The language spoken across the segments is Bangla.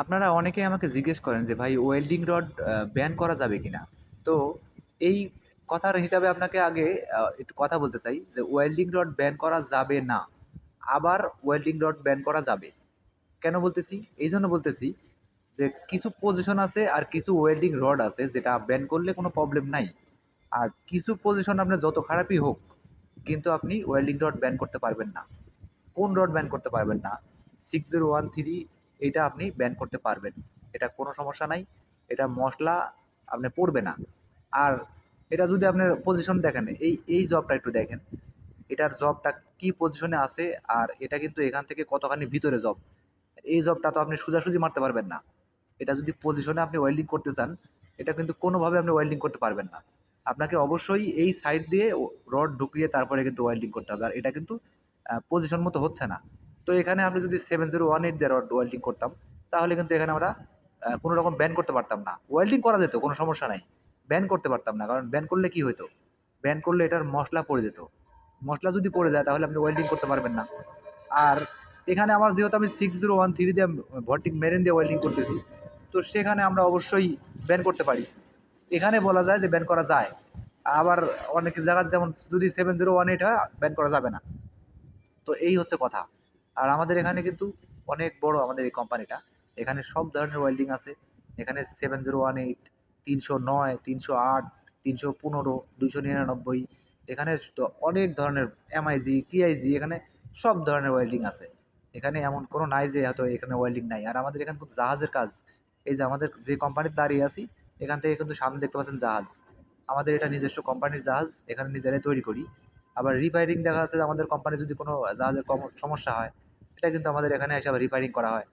আপনারা অনেকেই আমাকে জিজ্ঞেস করেন যে, ভাই ওয়েল্ডিং রড ব্যান করা যাবে কি না তো এই কথার হিসাবে আপনাকে আগে একটু কথা বলতে চাই যে ওয়েল্ডিং রড ব্যান করা যাবে না। আবার ওয়েল্ডিং রড ব্যান করা যাবে। কেন বলতেছি? এই জন্য বলতেছি যে, কিছু পজিশন আছে আর কিছু ওয়েল্ডিং রড আছে যেটা ব্যান করলে কোনো প্রবলেম নাই। আর কিছু পজিশন আপনার যত খারাপই হোক, কিন্তু আপনি ওয়েল্ডিং রড ব্যান করতে পারবেন না। কোন রড ব্যান করতে পারবেন না? সিক্স জিরো ওয়ান থ্রি এটা আপনি ব্যান করতে পারবেন। এটা কোনো সমস্যা নাই। এটা মশলা আপনি পড়বে না। আর এটা যদি আপনার পজিশন দেখেন, এই এই জবটা একটু দেখেন। এটার জবটা কি পজিশনে আছে আর এটা কিন্তু এখান থেকে কতখানি ভিতরে জব এই জবটা তো আপনি সোজাসুজি মারতে পারবেন না। এটা যদি পজিশনে আপনি ওয়েল্ডিং করতে চান, এটা কিন্তু কোনোভাবে আপনি ওয়েল্ডিং করতে পারবেন না। আপনাকে অবশ্যই এই সাইড দিয়ে রড ঢুকিয়ে তারপরে কিন্তু ওয়েল্ডিং করতে হবে। আর এটা কিন্তু পজিশন মতো হচ্ছে না। তো এখানে আপনি যদি সেভেন জিরো ওয়ান এইট দিয়ে ওয়েল্ডিং করতাম, তাহলে কিন্তু এখানে আমরা কোনো রকম ব্যান করতে পারতাম না। ওয়েল্ডিং করা যেত, কোনো সমস্যা নাই। ব্যান করতে পারতাম না, কারণ ব্যান করলে কি হতো ব্যান করলে এটার মশলা পড়ে যেত। মশলা যদি পড়ে যায়, তাহলে আপনি ওয়েল্ডিং করতে পারবেন না। আর এখানে আমার যেহেতু আমি সিক্স জিরো ওয়ান থ্রি দিয়ে ভর্টিক মেরেন দিয়ে ওয়েল্ডিং করতেছি, তো সেখানে আমরা অবশ্যই ব্যান করতে পারি। এখানে বলা যায় যে ব্যান করা যায়। আবার অনেক জায়গার যেমন যদি সেভেন জিরো ওয়ান এইট হয় ব্যান করা যাবে না। তো এই হচ্ছে কথা। আর আমাদের এখানে কিন্তু অনেক বড় আমাদের এই কোম্পানিটা এখানে সব ধরনের ওয়েল্ডিং আছে। এখানে সেভেন জিরো ওয়ান এইট তিনশো নয় তিনশো আট তিনশো পনেরো দুশো নিরানব্বই এখানে অনেক ধরনের এমআইজি টিআইজি এখানে সব ধরনের ওয়েল্ডিং আছে। এখানে এমন কোনো নাই যে হয়তো এখানে ওয়েল্ডিং নাই। আর আমাদের এখানে কিন্তু জাহাজের কাজ। এই যে আমাদের যে কোম্পানির দাঁড়িয়ে আছি, এখান থেকে কিন্তু সামনে দেখতে পাচ্ছেন জাহাজ। আমাদের এটা নিজস্ব কোম্পানির জাহাজ। এখানে নিজেরাই তৈরি করি। আবার রিপেয়ারিং দেখা যাচ্ছে যে আমাদের কোম্পানি যদি কোনো জাহাজের কম সমস্যা হয়, এটা কিন্তু আমাদের এখানে এসে আবার রিপেয়ারিং করা হয়।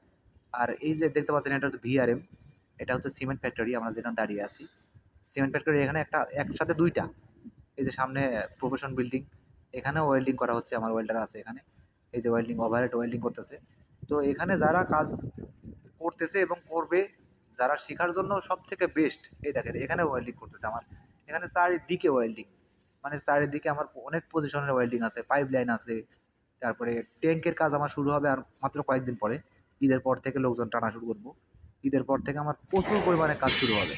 আর এই যে দেখতে পাচ্ছেন, এটা হচ্ছে ভিআরএম এটা হচ্ছে সিমেন্ট ফ্যাক্টরি আমরা যেখানে দাঁড়িয়ে আছি। সিমেন্ট ফ্যাক্টরি এখানে একটা, একসাথে দুইটা। এই যে সামনে প্রফেশন বিল্ডিং এখানেও ওয়েল্ডিং করা হচ্ছে, আমার ওয়েল্ডার আছে এখানে। এই যে ওয়েল্ডিং ওভারহেড ওয়েল্ডিং করতেছে। তো এখানে যারা কাজ করতেছে এবং করবে, যারা শেখার জন্য সব থেকে বেস্ট এই দেখেন এখানে ওয়েল্ডিং করতেছে আমার। এখানে চারিদিকে ওয়েল্ডিং মানে চারিদিকে আমার অনেক পজিশনের ওয়েল্ডিং আছে পাইপ লাইন আছে। তারপরে ট্যাঙ্কের কাজ আমার শুরু হবে আর মাত্র কয়েকদিন পরে। ঈদের পর থেকে লোকজন টানা শুরু করব। ঈদের পর থেকে আমার প্রচুর পরিমাণে কাজ শুরু হবে।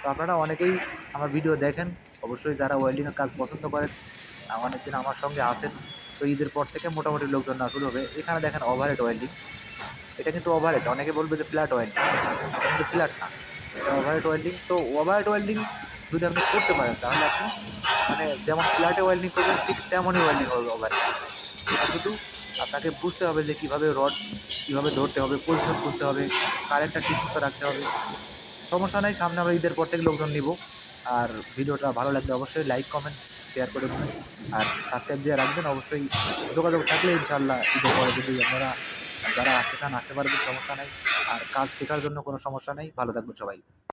তো আপনারা অনেকেই আমার ভিডিও দেখেন। অবশ্যই যারা ওয়েল্ডিংয়ের কাজ পছন্দ করেন অনেকদিন আমার সঙ্গে আসেন তো ঈদের পর থেকে মোটামুটি লোকজন না শুরু হবে। এখানে দেখেন ওভারহেড ওয়েল্ডিং এটা কিন্তু ওভারহেড অনেকে বলবে যে ফ্ল্যাট ওয়েল্ডিং কিন্তু ফ্ল্যাট না। এটা ওভারহেড ওয়েল্ডিং তো ওভারহেড ওয়েল্ডিং যদি আপনি করতে পারেন, তাহলে আপনি মানে যেমন ফ্ল্যাটে ওয়েল্ডিং করবেন ঠিক তেমনই ওয়েল্ডিং হবে ওভারহেড এটা শুধু আপনাকে বুঝতে হবে যে কীভাবে রড কীভাবে ধরতে হবে পজিশন বুঝতে হবে কারেন্টটা ঠিক মতো রাখতে হবে। সমস্যা নেই, সামনে আমরা ঈদের পর থেকে লোকজন নিব। আর ভিডিওটা ভালো লাগলে অবশ্যই লাইক কমেন্ট শেয়ার করে দেবেন। আর সাবস্ক্রাইব দিয়ে রাখবেন, অবশ্যই যোগাযোগ থাকলে ইনশাল্লাহ ঈদের পরে যদি আপনারা যারা আসতে চান, আসতে পারবেন, সমস্যা নেই। আর কাজ শেখার জন্য কোনো সমস্যা নেই। ভালো থাকবেন সবাই।